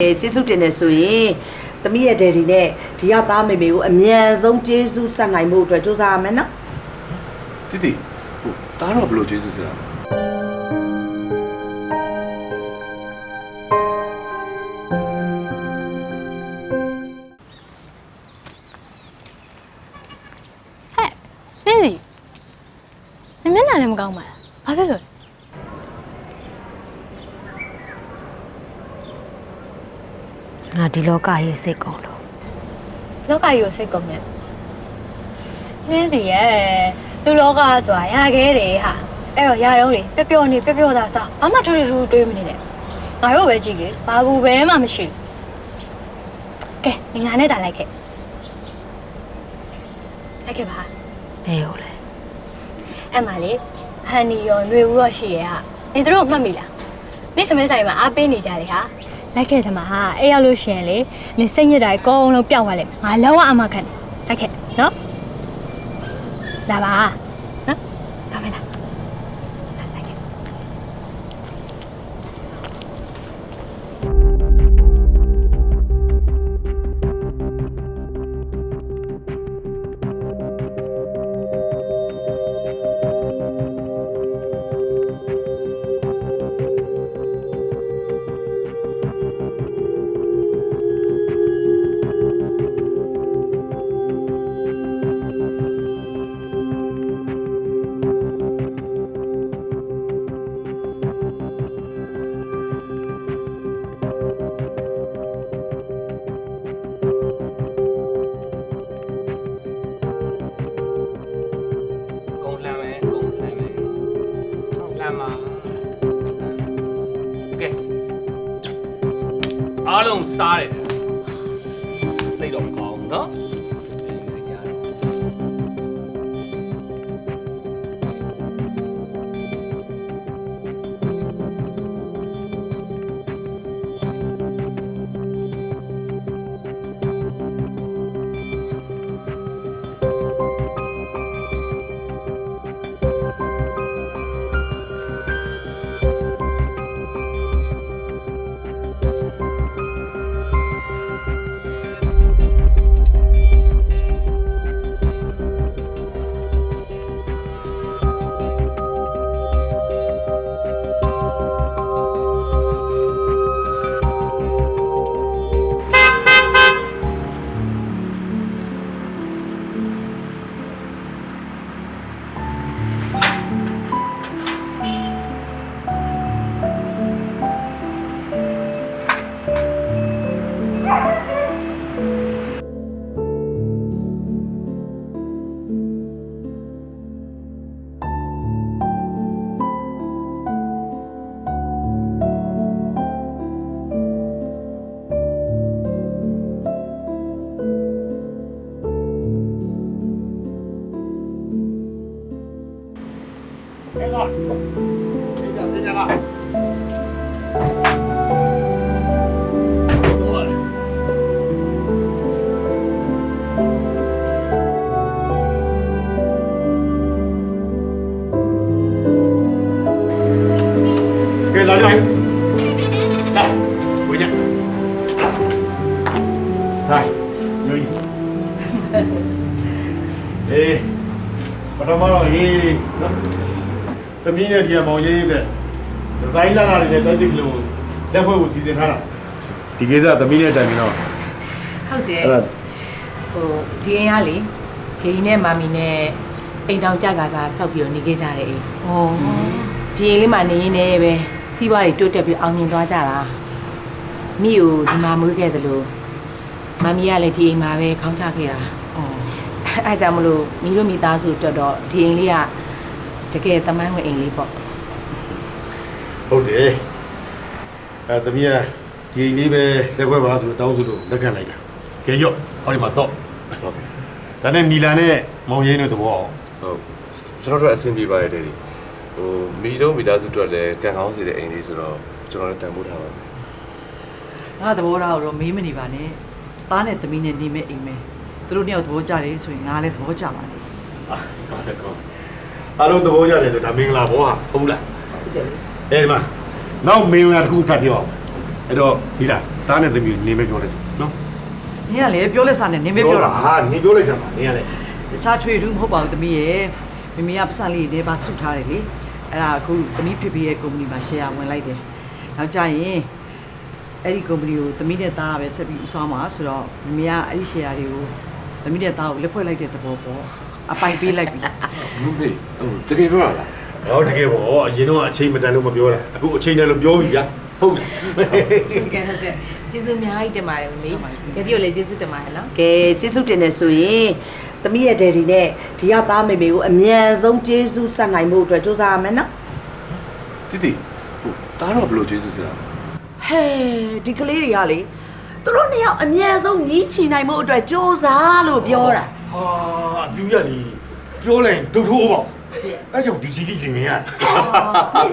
ကျေးဇူးတင်နေဆိုရင်သမီးရဲ့ဒယ်ဒီနဲ့ဒီရောက်သားမေမေကိုအမြန်ဆုံးကျေးဇူးဆက်နိုင်မှုအတွက်စူးစမ်းရမယ်နော်တိတိဟိုတားတော့ဘယ်လိုကျေးဇူးစရာဟဲ့သိစီနင်မျက်နှာလည်းမကောင်းပါလားဘာဖြစ်လို့လဲ ဒီလောကရဲ့စိတ်ကုန်လို့လောကကြီးကိုစိတ်ကုန်မြတ်နင်းစီရဲ့လူလောကဆိုတာရခဲ့တယ်ဟာအဲ့တော့ရတော့လေပျော့ပျော့နေပျော့ပျော့သားစားဘာမှထွေထွေထူးထူးတွေးမနေနဲ့ငါတို့ပဲကြည့်လေဘာဘူးပဲမှမရှိဘူးကဲငငါနဲ့တာလိုက်ခဲ့လိုက်ခဲ့ပါဘယ်ဟုတ်လဲအဲ့မှာလေဟန်နီရောຫນွေဦးရောရှိရဲ့ဟာနေတို့မှတ်မိလားနေ့သမင်းဆိုင်မှာအားပေးနေကြတယ်ဟာ လိုက်ခဲ့စမှာဟာအဲ့ရောက်လို့ရှရင်လေနေစိတ်ညစ်တာအကုန်လုံးပျောက်သွားလိမ့်မယ်ငါလောကအမခံတယ်လိုက်ခဲ့နော်လာပါနော်ဒါပဲလားလာ အားလုံးစားတ ကဲလာကြလာဝင်ကြဟိုင်ညူကြီးအေးပထမတော့ရေးနော် သမီးနဲ့ဒီကမောင်ရေးရေးတဲ့ဒီဇိုင်းလာလာတွေနဲ့တိုက်တိကလို့လက်ဖွဲ့ကိုစီစဉ်ထားတာဒီကိစ္စသမီးနဲ့တိုင်ပြီးတော့ဟုတ်တယ်အဲ့ဒါဟိုဒီအိမ်ကလေဒီအိမ်နဲ့မမီနဲ့အိမ်တောင်ကြကစားဆောက်ပြီးတော့နေခဲ့ကြတယ်အိမ်ဟောဒီအိမ်လေးမှာနေရင်းနဲ့ပဲစီးပွားရေးတိုးတက်ပြီးအောင်မြင်သွားကြတာမိကိုဒီမှာမွေးခဲ့တယ်လို့မမီကလည်းဒီအိမ်မှာပဲခေါင်းချခဲ့တာအဲအကြောင့်မလို့မိတို့မိသားစုတော်တော်ဒီအိမ်လေးက တကယ်တမိုင်းဝင်အိမ်လေးပေါ့ဟုတ်တယ်အဲသမီးကဒီလေးပဲလက်ဖွဲ့ပါဆိုတောင်းဆိုလို့လက်ခံလိုက်တာကဲရော့ဟောဒီမှာတော့ဟုတ်ကဲ့ဒါနဲ့နီလာနဲ့မောင်ရင်းတို့သဘောအောင်ဟုတ်ကျွန်တော်တို့အဆင်ပြေပါရဲ့တဲ့ဒီဟိုမိတော့မိသားစုအတွက်လည်းကံကောင်းစေတဲ့အိမ်လေးဆိုတော့ကျွန်တော်လည်းတန်ဖိုးထားပါမယ်ငါသဘောထားတော့မေးမနေပါနဲ့သားနဲ့သမီးနဲ့နေမဲ့အိမ်မဲသူတို့နှစ်ယောက်သဘောကျတယ်ဆိုရင်ငါလည်းသဘောကျပါလေအာကောင်းတယ်ကောင်း အားလုံးသဘောကျတယ်ဆိုဒါမင်္ဂလာဘောဟာဟုတ်လားဟုတ်တယ်လေအဲဒီမှာနောက်မင်္ဂလာတစ်ခုထပ်ပြောအောင်အဲ့တော့ဒီလားတားနဲ့သမီးနေမပြောလိုက်နော်နင်ကလည်းပြောလက်စားနဲ့နင်ပဲပြောတာဟာနေပြောလိုက်စမ်းပါနေရလေတခြားထွေထူးမဟုတ်ပါဘူးသမီးရဲ့မမေကပတ်စံလေးတွေပါစုထားတယ်လေအဲ့ဒါအခုသမီးဖြစ်ပြီးရဲ့ကုမ္ပဏီမှာ share ဝင်လိုက်တယ်နောက်ကြရင်အဲ့ဒီကုမ္ပဏီကိုသမီးနဲ့သားကပဲဆက်ပြီးဦးဆောင်မှာဆိုတော့မမေကအဲ့ဒီ share တွေကို သမီးနဲ့သားကိုလက်ဖွဲ့လိုက်တဲ့သဘောပေါ့အပိုင်ပေးလိုက်ပြီမမေဟိုတကယ်ပြောတာလားဟောတကယ်ပေါ့အရင်တော့အချိန်မတန်လို့မပြောတာအခုအချိန်တန်လို့ပြောပြီဗျာဟုတ်လားကဲဟုတ်ကဲ့ကျေးဇူးအများကြီးတင်ပါတယ်မမေကျေးဇူးကိုလည်းကျေးဇူးတင်ပါတယ်နော်ကဲကျေးဇူးတင်နေဆိုရင်သမီးရဲ့ဒယ်ဒီနဲ့ဒီရောက်သားမေမေကိုအမြန်ဆုံးကျေးဇူးဆက်နိုင်မှုအတွက်စူးစမ်းရမယ်နော်တိတိဟိုတားတော့ဘယ်လိုကျေးဇူးစရာဟဲဒီကလေးတွေကလေ သူတို့နှစ်ယောက်အမြန်ဆုံးညီးချီနိုင်မှုအတွက်စူးစမ်းလို့ပြောတာဟာအပြူရလီပြောလိုက်ဒုတ်ထိုးပေါ့အဲ့ကြောင့်ဒီစီကြီးလင်မရဟင်း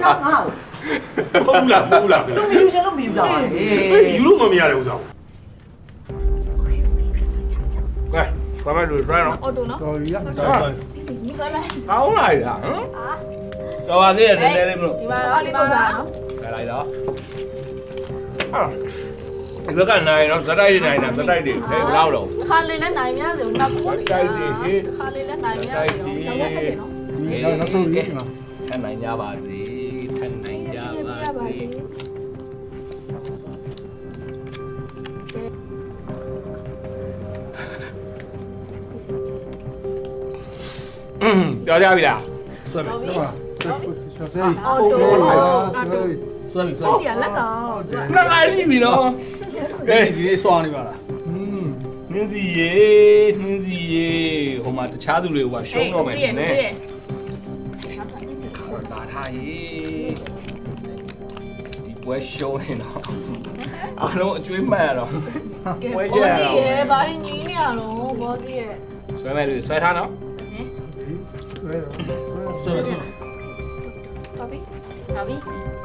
တော့ငါ့ကိုဟုတ်လားမဟုတ်လားသူမယူချင်လို့မယူတာပါလေယူလို့မမရတဲ့ဥစ္စာကဲဘာမှလို့ try နော်အော်တိုနော်တော်ပြီရဒီစီဆွဲမယ်ကောင်းလိုက်တာဟမ်တော်ပါသေးတယ်နည်းနည်းလေးမလို့ဒီမှာတော့လေးပေါ့တာနော်ဆက်လိုက်တော့ဟာ ဒီဘက်ကနိုင်တော့ဇက်တိုက်တွေနိုင်တာဇက်တိုက်တွေဟဲ့ဘယ်လောက်တော့ခါလေးနဲ့နိုင်များတယ်နောက်ခုခါလေးနဲ့နိုင်များတယ်နောက်ရက်ဆက်တယ်နော်ဒီနောက်ဆုံးပြီမှာထပ်နိုင်ကြပါစေထပ်နိုင်ကြပါစေอืมပြောကြပြီလားဆွဲမယ်ဆွဲပါအော်တိုနော်ဆွဲပြီဆွဲစီရလက်ကောင်လက်ကရှိပြီနော် ကဲဒီလေးစွာနေပါလားอืมနှင်းစီရေနှင်းစီရေဟိုမှာတခြားသူတွေကရှုံးတော့မယ်နည်းနည်းလာထားရေဒီပွဲရှုံးနေတော့အားလုံးအကျွေးမှန်ရတော့ဘောစီရဲ့ဘာလို့ညီးနေရတော့ဘောစီရဲ့ဆွဲမယ်လို့ဆွဲထားနော်ဆွဲမယ်ပါပြီပါပြီ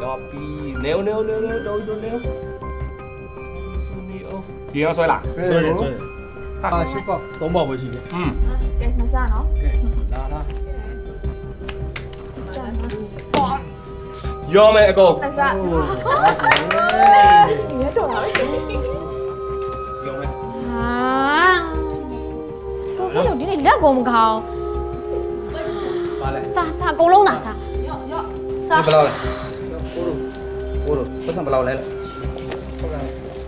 တော့ပြီးနေနေနေနေတော့တော့ နေဒီအောင်ဆွဲလားဆွဲတယ်ဆွဲတယ်ဟာရှစ်ပေါက်သုံးပေါက်ပဲရှိတယ်อืมကဲမစားနော်လာလာစားရောမယ်အကုန်မစားဒီရတော့လားရောမယ်ဟာကိုကြီးတို့ဒီနေ့လက်ကုန်မကောင်းပါလဲစားစားအကုန်လုံးသာစားရော့ရော့စားဘယ်လောက်လဲကိုတို့ကိုတို့ပတ်စံဘယ်လောက်လဲလဲဟုတ်ကဲ့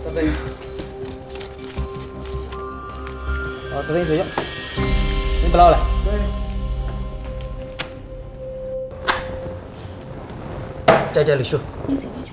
တသိန်း တသိန်းဆိုရဒီဘယ်လောက်လဲကြိုက်တယ်လို့ရှိုးဒီစီ